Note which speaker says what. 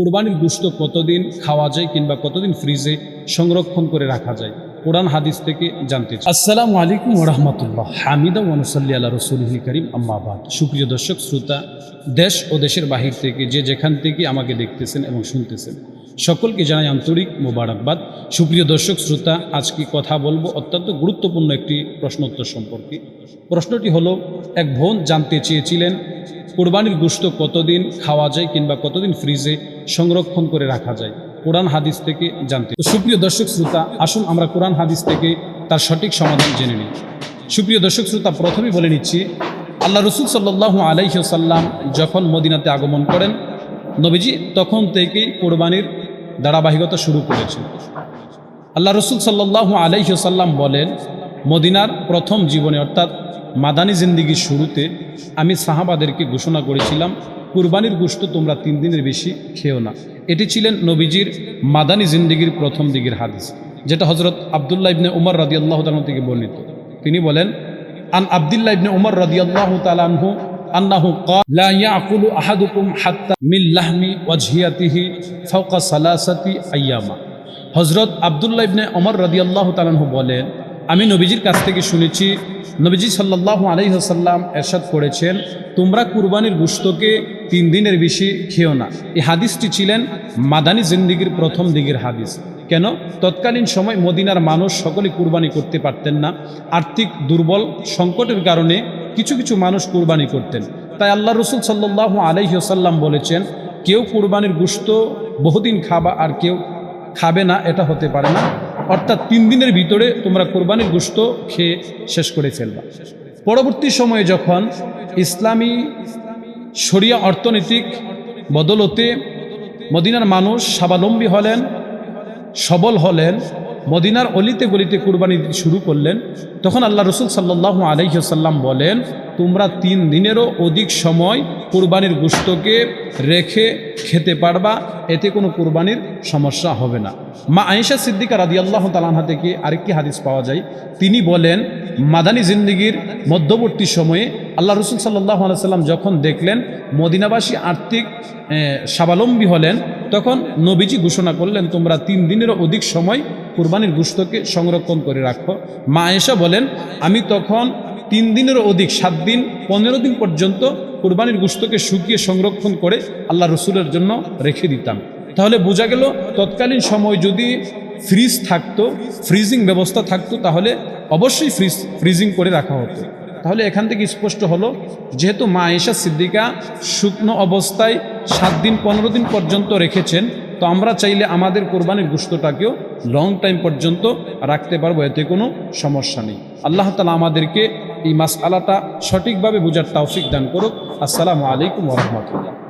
Speaker 1: কোরবানির গোস্ত কতদিন খাওয়া যায় কিংবা কতদিন ফ্রিজে সংরক্ষণ করে রাখা যায়? কোরআন হাদিস থেকে জানতে চাই। আসসালামু আলাইকুম রহমতুল্লাহ। হামিদা ওয়ানুসাল্লি আল্লাহ রসুলহি করিম। আম্মাবাদ সুপ্রিয় দর্শক, শ্রোতা, দেশ ও দেশের বাহির থেকে যে যেখান থেকে আমাকে দেখতেছেন এবং শুনতেছেন, সকলকে জানাই আন্তরিক মোবারকবাদ। সুপ্রিয় দর্শক, শ্রোতা আজকে কথা বলব? অত্যন্ত গুরুত্বপূর্ণ একটি প্রশ্নোত্তর সম্পর্কে। প্রশ্নটি হলো, এক বোন জানতে চেয়েছিলেন কোরবানির গোস্ত কতদিন খাওয়া যায় কিংবা কতদিন ফ্রিজে সংরক্ষণ করে রাখা যায়, কোরআন হাদিস থেকে জানতে। সুপ্রিয় দর্শক শ্রোতা, আসুন আমরা কোরআন হাদিস থেকে তার সঠিক সমাধান জেনে নিই। সুপ্রিয় দর্শক শ্রোতা, প্রথমেই বলে নিচ্ছি, আল্লাহ রসুল সাল্লাহু আলাইসাল্লাম যখন মদিনাতে আগমন করেন, নবীজি তখন থেকেই কোরবানির ধারাবাহিকতা শুরু করেছেন। আল্লাহ রসুল সাল্লাহ আলাইসাল্লাম বলেন, মদিনার প্রথম জীবনে অর্থাৎ মাদানী জিন্দিগির শুরুতে আমি সাহাবাদেরকে ঘোষণা করেছিলাম, কুরবানির গোষ্ঠ তোমরা তিন দিনের বেশি খেও না। এটি ছিলেন নবীজির মাদানী জিন্দিগির প্রথম দিকের হাদিস, যেটা হজরত আবদুল্লাহ ইবনে উমর রাজি আল্লাহ থেকে বর্ণিত। তিনি বলেন, আন আবদুল্লাহ ইবনে উমর রাজি আল্লাহ তালু হজরত আবদুল্লাহ ইবনে ওমর রাদিয়াল্লাহু বলেন আমি নবীজির কাছ থেকে শুনেছি, নবীজি সাল্লাহ আলহিহসাল্লাম এরশাদ করেছেন, তোমরা কুরবানির গুস্তকে তিন দিনের বেশি খেও না। এই হাদিসটি ছিলেন মাদানী জিন্দিগির প্রথম দিকের হাদিস। কেন? তৎকালীন সময় মদিনার মানুষ সকলে কুরবানি করতে পারতেন না। আর্থিক দুর্বল সংকটের কারণে কিছু কিছু মানুষ কুরবানি করতেন। তাই আল্লাহ রসুল সাল্লাহ আলহিহসাল্লাম বলেছেন, কেউ কুরবানির গুস্ত বহুদিন খাবা আর কেউ খাবে না, এটা হতে পারে না। অর্থাৎ তিন দিনের ভিতরে তোমরা কোরবানির গোস্ত খেয়ে শেষ করে ফেলবা। পরবর্তী সময়ে যখন ইসলামী শরিয়া অর্থনৈতিক বদলতে মদিনার মানুষ স্বাবলম্বী হলেন, সবল হলেন, মদিনার অলিতে গলিতে কুরবানি শুরু করলেন, তখন আল্লাহ রসুল সাল্লাহ আলহিহসাল্লাম বলেন তোমরা তিন দিনেরও অধিক সময় কুরবানির গুস্তকে রেখে খেতে পারবা, এতে কোনো কুরবানির সমস্যা হবে না। মা আয়েশা সিদ্দিকা রাদি আল্লাহ তালাহা থেকে আরেকটি হাদিস পাওয়া যায়। তিনি বলেন, মাদানী জিন্দিগির মধ্যবর্তী সময়ে আল্লাহ রসুল সাল্লাহ সাল্লাম যখন দেখলেন, মদিনাবাসী আর্থিক স্বাবলম্বী হলেন, তখন নবীজি ঘোষণা করলেন, তোমরা তিন দিনেরও অধিক সময় কুরবানির গুস্তকে সংরক্ষণ করে রাখো। মা আয়েশা বলেন, আমি তখন তিন দিনেরও অধিক, সাত দিন, পনেরো দিন পর্যন্ত কুরবানির গুস্তকে শুকিয়ে সংরক্ষণ করে আল্লাহ রসুলের জন্য রেখে দিতাম। তাহলে বোঝা গেল, তৎকালীন সময় যদি ফ্রিজ থাকতো, ফ্রিজিং ব্যবস্থা থাকতো, তাহলে অবশ্যই ফ্রিজ, ফ্রিজিং করে রাখা হতো। তাহলে এখান থেকে স্পষ্ট হলো, যেহেতু মা আয়েশা সিদ্দিকা শুকনো অবস্থায় সাত দিন, পনেরো দিন পর্যন্ত রেখেছেন, তো আমরা চাইলে আমাদের কোরবানির গুস্তটাকেও লং টাইম পর্যন্ত রাখতে পারব, এতে কোনো সমস্যা নেই। আল্লাহ তালা আমাদেরকে এই মাস আলাটা সঠিকভাবে বোঝার তাওফিক দান করুক। আসসালামু আলাইকুম রহমতুল্লাহ।